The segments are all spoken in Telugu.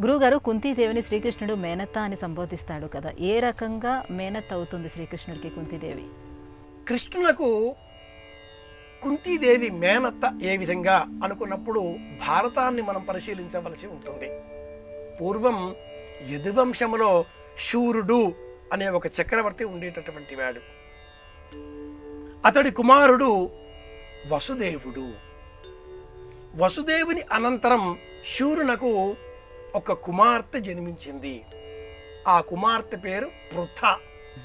గురువుగారు కుంతీదేవిని శ్రీకృష్ణుడు మేనత్త అని సంబోధిస్తాడు కదా. ఏ రకంగా మేనత్త అవుతుంది శ్రీకృష్ణుడికి కుంతీదేవి? కృష్ణులకు కుంతీదేవి మేనత్త ఏ విధంగా అనుకున్నప్పుడు భారతాన్ని మనం పరిశీలించవలసి ఉంటుంది. పూర్వం యదువంశములో శూరుడు అనే ఒక చక్రవర్తి ఉండేటటువంటి వాడు. అతడి కుమారుడు వసుదేవుడు. వసుదేవుని అనంతరం శూరునకు ఒక కుమార్తె జన్మించింది. ఆ కుమార్తె పేరు పృథ.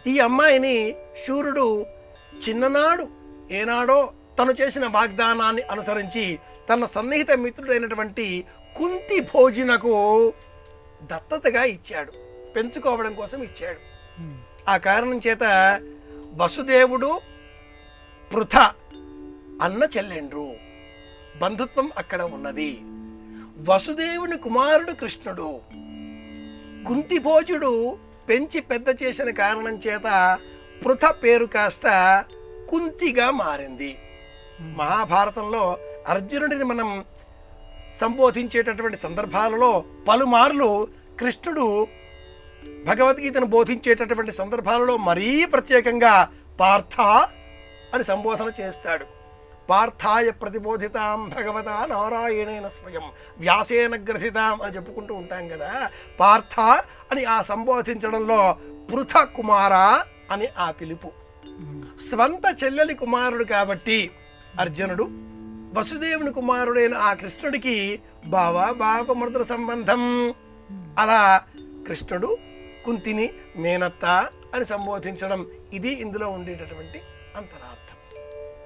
ఈ అమ్మాయిని శూరుడు చిన్ననాడు ఏనాడో తను చేసిన వాగ్దానాన్ని అనుసరించి తన సన్నిహిత మిత్రుడైనటువంటి కుంతి భోజనకు దత్తతగా ఇచ్చాడు. పెంచుకోవడం కోసం ఇచ్చాడు. ఆ కారణం చేత వసుదేవుడు పృథ అన్న చెల్లెండ్రు. బంధుత్వం అక్కడ ఉన్నది. వసుదేవుని కుమారుడు కృష్ణుడు. కుంతిభోజుడు పెంచి పెద్ద చేసిన కారణం చేత పృథ పేరు కాస్త కుంతిగా మారింది. మహాభారతంలో అర్జునుడిని మనం సంబోధించేటటువంటి సందర్భాలలో పలుమార్లు కృష్ణుడు భగవద్గీతను బోధించేటటువంటి సందర్భాలలో మరీ ప్రత్యేకంగా పార్థ అని సంబోధన చేస్తాడు. పార్థాయ ప్రతిబోధితాం భగవత నారాయణేన స్వయం వ్యాసేన గ్రథితాం అని చెప్పుకుంటూ ఉంటాం కదా. పార్థ అని ఆ సంబోధించడంలో పృథ కుమార అని ఆ పిలుపు. స్వంత చెల్లెలి కుమారుడు కాబట్టి అర్జునుడు వసుదేవుని కుమారుడైన ఆ కృష్ణుడికి బావా బావమృతుల సంబంధం. అలా కృష్ణుడు కుంతిని మేనత్త అని సంబోధించడం ఇది ఇందులో ఉండేటటువంటి అంతరార్థం.